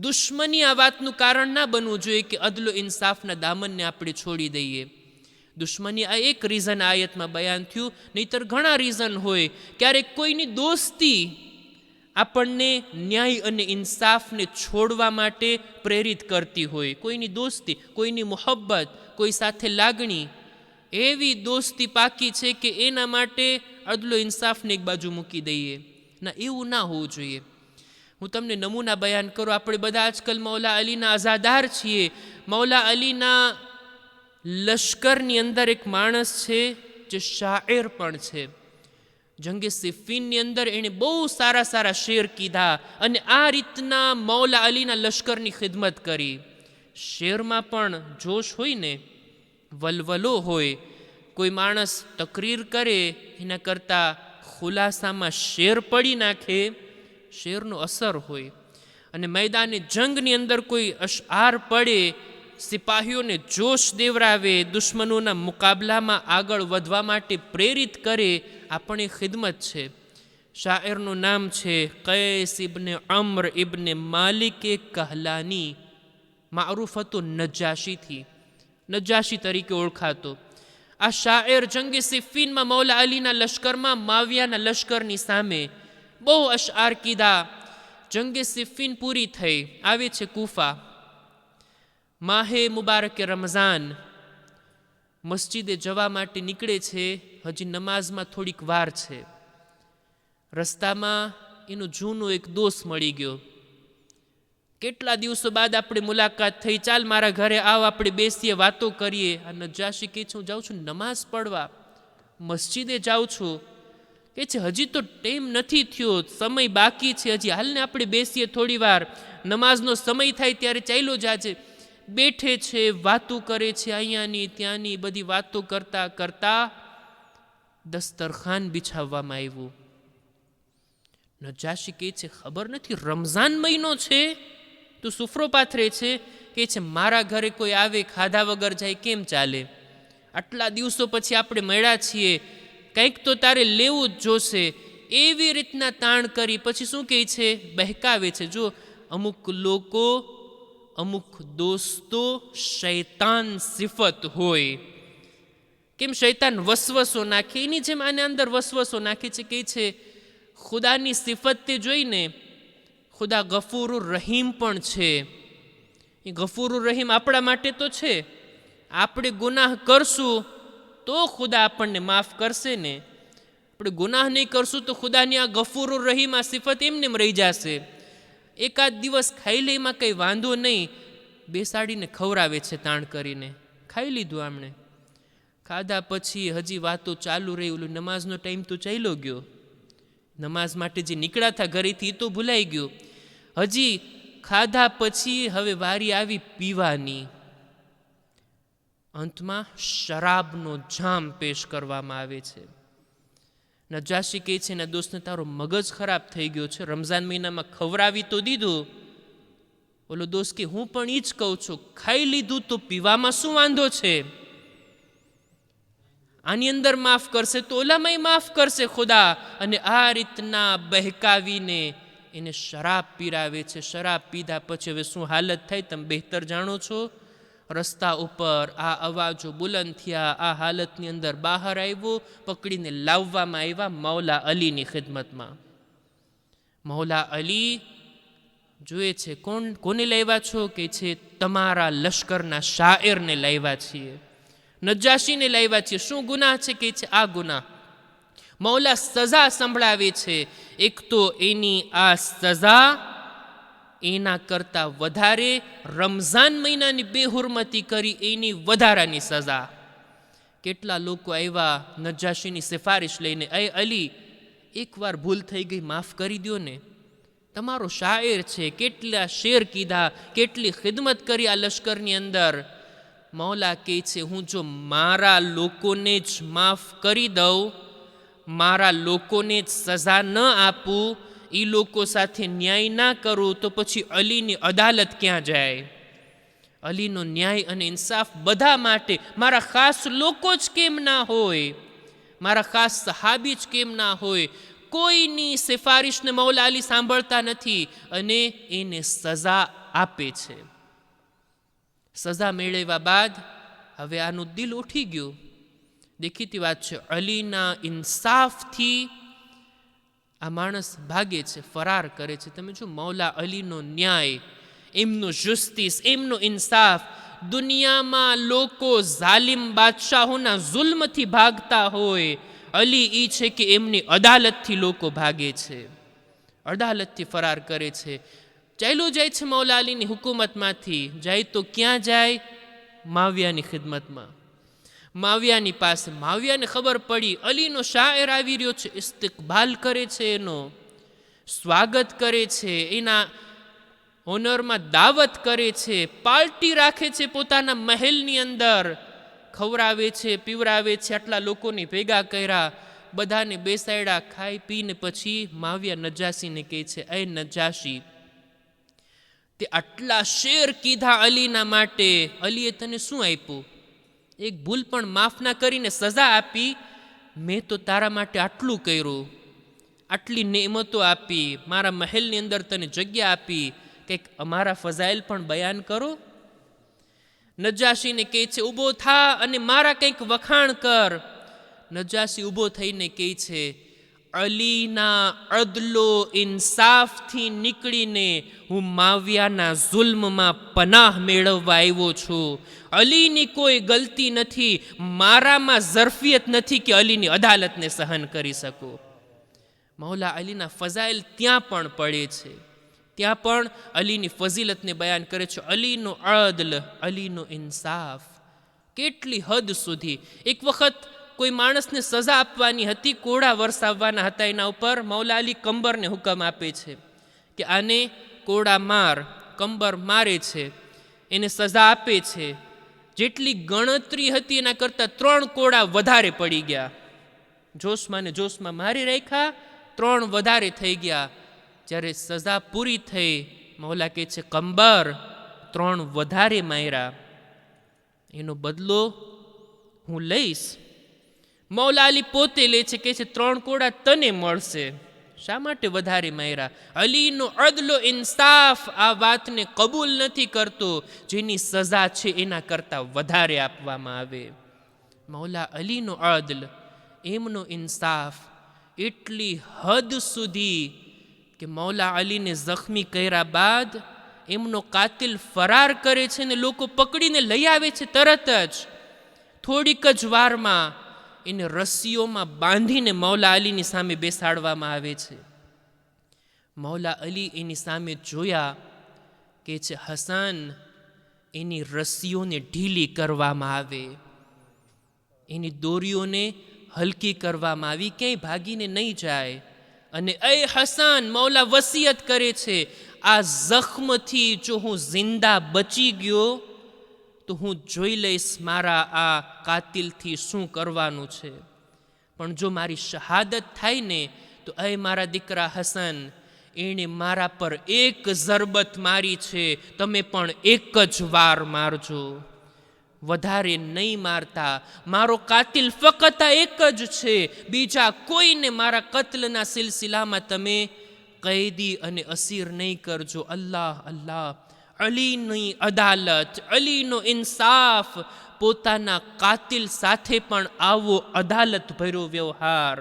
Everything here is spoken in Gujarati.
દુશ્મની આ વાતનું કારણ ના બનવું જોઈએ કે અદલો ઇન્સાફના દામનને આપણે છોડી દઈએ. દુશ્મની આ એક રીઝન આયતમાં બયાન થયું, નહીતર ઘણા રીઝન હોય. ક્યારેક કોઈની દોસ્તી આપણને ન્યાય અને ઇન્સાફને છોડવા માટે પ્રેરિત કરતી હોય. કોઈની દોસ્તી, કોઈની મોહબ્બત, કોઈ સાથે લાગણી, એવી દોસ્તી પાકી છે કે એના માટે અદલો ઇન્સાફને એક બાજુ મૂકી દઈએ. ના, એવું ના હોવું જોઈએ. હું તમને નમૂના બયાન કરું. આપણે બધા આજકાલ મૌલા અલીના આઝાદાર છીએ. મૌલા અલીના લશ્કરની અંદર એક માણસ છે, જે શાયર પણ છે. જંગે સિફીનની અંદર એણે બહુ સારા સારા શેર કીધા અને આ રીતના મૌલા અલીના લશ્કરની ખિદમત કરી. શેરમાં પણ જોશ હોય ને, વલવલો હોય, કોઈ માણસ તકરીર કરે, એના કરતાં ખુલાસામાં શેર પડી નાખે શેરનો અસર હોય. અને મેદાને જંગની અંદર કોઈ અશઆર પડે, સિપાહીઓને જોશ દેવરાવે દુશ્મનોના મુકાબલામાં આગળ વધવા માટે પ્રેરિત કરે, આ ખિદમત છે. શાયરનું નામ છે કૈસ ઇબને અમ્ર ઇબને માલિકે કહલાની. મારૂફ હતો નજાશીથી. નજાશી તરીકે ઓળખાતો. આ શાયર જંગે સિફીનમાં મૌલા અલીના લશ્કરમાં માવિયાના લશ્કરની સામે બહુ અશઆર કીધા, જંગે સિફીન પૂરી થઈ, આવે છે કુફા. માહે મુબારકે રમઝાન. મસ્જિદે જવા માટે નીકળે છે, હજી નમાઝમાં થોડીક વાર છે. રસ્તામાં એનો જૂનો એક દોસ્ત મળી ગયો. કેટલા દિવસો બાદ આપણે મુલાકાત થઈ, ચાલ મારા ઘરે આવ, આપણે બેસીએ, વાતો કરીએ. આ નજાશી કે છું જાઉં છું નમાઝ પડવા મસ્જિદે જાઉં છું. કે છે, હજી તો ટાઈમ નથી થયો, સમય બાકી છે હજી. હાલને આપણે બેસીએ થોડી વાર. નમાઝનો સમય થાય ત્યારે ચાલ્યો જાજે. બેઠે છે, વાતો કરે છે અહીંયાની, ત્યાંની, બધી વાતો કરતા કરતા દસ્તરખાન બિછાવવામાં આવ્યું. નજાશી કહે છે, ખબર નથી, રમઝાન મહિનો છે? તો સુફરો પાથરે છે કે છે, મારા ઘરે કોઈ આવે, ખાધા વગર જાય, કેમ ચાલે? આટલા દિવસો પછી આપણે મળ્યા છીએ. કંઈક તો તારે લેવું જ જોશે. એવી રીતના તાણ કરી પછી શું કહે છે? બહેકાવે છે. જો અમુક લોકો, અમુક દોસ્તો શૈતાન સિફત હોય. કેમ શૈતાન વસવસો નાખે? એની જેમ આને અંદર વસવસો નાખે છે, કહે છે, ખુદાની સિફત તે જોઈને ખુદા ગફુરુ રહીમ પણ છે. એ ગફુરુ રહીમ આપણા માટે તો છે. આપણે ગુનાહ કરશું તો ખુદા આપણને માફ કરશે ને. આપણે ગુનાહ નહીં કરશું તો ખુદાની આ ગફુરુ રહીમ સિફત એમને રહી જશે. એકાદ દિવસ ખાઈ લે, એમાં કંઈ વાંધો નહીં. બેસાડીને ખવડાવે છે તાણ કરીને. ખાઈ લીધું આમણે. ખાધા પછી હજી વાતો ચાલુ રહી, ઓલું નમાઝનો ટાઈમ તો ચાલ્યો ગયો. નમાઝ માટે જે નીકળ્યા હતા ઘરેથી એ તો ભૂલાઈ ગયો. હજી ખાધા પછી હવે વારી આવી પીવાની. અંતમાં શરાબનો જામ પેશ કરવામાં આવે છે. નજાશી કહે છે ના, દોસ્તને, તારો મગજ ખરાબ થઈ ગયો છે. રમઝાન મહિનામાં ખવડાવી તો દીધું. ઓલો દોસ્ત, કે હું પણ એ જ કહું છું, ખાઈ લીધું તો પીવામાં શું વાંધો છે? આની અંદર માફ કરશે તો ઓલામાંય માફ કરશે ખુદા. અને આ રીતના બહેકાવીને એને શરાબ પીરાવે છે. શરાબ પીધા પછી હવે શું હાલત થાય તમે બહેતર જાણો છો? રસ્તા ઉપર આ અવાજો બુલંદ થયા, આ હાલતની અંદર બહાર આવ્યો, પકડીને લાવવામાં આવ્યા મૌલા અલીની ખિદમતમાં. મૌલા અલી જોઈએ છે, કોણ, કોને લાવ્યા છો? કે છે, તમારા લશ્કરના શાયરને લાવ્યા છીએ. નજાશીને લાવ્યા છીએ. શું ગુનાહ છે? કે છે, આ ગુનાહ. મૌલા સજા સંભળાવે છે. એક તો એની આ સજા એના કરતાં વધારે રમઝાન મહિનાની બેહુરમતી કરી, એની વધારાની સજા. કેટલા લોકો આવ્યા નજાશીની સિફારિશ લઈને અય અલી, એકવાર ભૂલ થઈ ગઈ, માફ કરી દો ને. તમારો શાયર છે, કેટલા શેર કીધા, કેટલી ખિદમત કરી આ લશ્કરની અંદર. મૌલા કહે છે, હું જો મારા લોકોને જ માફ કરી દઉં, મારા લોકોને જ સજા ન આપું એ લોકો સાથે ન્યાય ના કરો તો પછી અલીની અદાલત ક્યાં જાય? અલીનો ન્યાય અને ઇન્સાફ બધા માટે મારા ખાસ લોકો જ કેમ ના હોય? મારા ખાસ સહાબી જ કેમ ના હોય? કોઈની સિફારિશને મૌલા અલી સાંભળતા નથી અને એને સજા આપે છે. સજા મેળવ્યા બાદ હવે આનું દિલ ઉઠી ગયું. દેખીતી વાત છે, અલીના ઇન્સાફથી આ માણસ ભાગે છે, ફરાર કરે છે. તમે જો મૌલા અલીનો ન્યાય, એમનો જસ્ટિસ એમનો ઇન્સાફ, દુનિયામાં લોકો ઝાલિમ બાદશાહોના જુલ્મથી ભાગતા હોય, અલી એ છે કે એમની અદાલતથી લોકો ભાગે છે. અદાલતથી ફરાર કરે છે. ચાલ્યો જાય છે મૌલા અલીની હુકુમતમાંથી. જાય તો ક્યાં જાય? માવ્યાની ખિદમતમાં. માવિયાની પાસે માવ્યાને ખબર પડી. અલીનો શાયર આવી રહ્યો છે, ઇસ્તિકબાલ કરે છે એનો, સ્વાગત કરે છે, એના ઓનરમાં દાવત કરે છે પાર્ટી રાખે છે પોતાના મહેલની અંદર, ખવડાવે છે પીવરાવે છે, આટલા લોકોને ભેગા કર્યા, બધાને બેસાડ્યા, ખાઈ પીને પછી માવ્યા નજાસીને કહે છે, એ નજાશી, તે આટલા શેર કીધા અલીના માટે, અલીએ તને શું આપ્યું? એક ભૂલ પણ માફ ના કરીને સજા આપી, મેં તો તારા માટે આટલું કર્યું. આટલી નિયમતો આપી, મારા મહેલની અંદર તને જગ્યા આપી, કંઈક અમારા ફઝાઇલ પણ બયાન કરો. નજાશીને કહે છે ઊભો થા અને મારા કંઈક વખાણ કર. નજાશી ઊભો થઈને કહે છે અલીના અદલો ઇન્સાફથી નીકળીને હું માવ્યાના જુલ્મમાં પનાહ મેળવવા આવ્યો છું. અલીની કોઈ ગલતી નથી, મારામાં ઝરફિયત નથી કે અલીની અદાલતને સહન કરી શકું. મૌલા અલીના ફઝાઇલ ત્યાં પણ પડે છે. ત્યાં પણ અલીની ફઝીલતને બયાન કરે છે, અલીનો અદલ, અલીનો ઇન્સાફ. કેટલી હદ સુધી એક વખત કોઈ માણસને સજા આપવાની હતી કોડા વરસાવવાના હતા એના ઉપર મૌલા અલી કંબરને હુકમ આપે છે કે આને કોડા માર, કંબર મારે છે. એને સજા આપે છે. જેટલી ગણતરી હતી એના કરતાં ત્રણ કોડા વધારે પડી ગયા. જોશમાં ને જોશમાં મારી રાખ્યા, ત્રણ વધારે થઈ ગયા. જ્યારે સજા પૂરી થઈ, મૌલા કહે છે, કંબર, ત્રણ વધારે માર્યા. એનો બદલો હું લઈશ મૌલા અલી પોતે લે છે કે છે, ત્રણ કોડા તને મળશે. શા માટે વધારે માર્યા? અલીનો અદલો ઇન્સાફ આ વાતને કબૂલ નથી કરતો, જેની સજા છે એના કરતાં વધારે આપવામાં આવે. મૌલા અલીનો અદલ, એમનો ઇન્સાફ એટલી હદ સુધી કે મૌલા અલીને જખમી કર્યા બાદ એમનો કાતિલ ફરાર કરે છે ને લોકો પકડીને લઈ આવે છે તરત જ. થોડીક જ વારમાં એને રસ્સીઓમાં બાંધીને મૌલા અલીની સામે બેસાડવામાં આવે છે. મૌલા અલી એની સામે જોયા કે છે, હસાન, એની રસ્સીઓને ઢીલી કરવામાં આવે. એની દોરીઓને હલકી કરવામાં આવી, ક્યાંય ભાગીને નહીં જાય. અને એ હસાન, મૌલા વસિયત કરે છે, આ જખમથી જો હું જિંદા બચી ગયો તો હું જોઈ લઈશ મારા આ કાતિલથી શું કરવાનું છે. પણ જો મારી શહાદત થાય ને, તો એ મારા દીકરા હસન, એણે મારા પર એક ઝરબત મારી છે, તમે પણ એક જ વાર મારજો. વધારે નહીં મારતા. મારો કાતિલ ફક્ત એક જ છે. બીજા કોઈને મારા કતલના સિલસિલામાં તમે કૈદી અને અસીર નહીં કરજો. અલ્લાહ અલ્લાહ. અલીની અદાલત અલીનો ઇન્સાફ પોતાના કાતિલ સાથે પણ આવો અદાલત ભર્યો વ્યવહાર.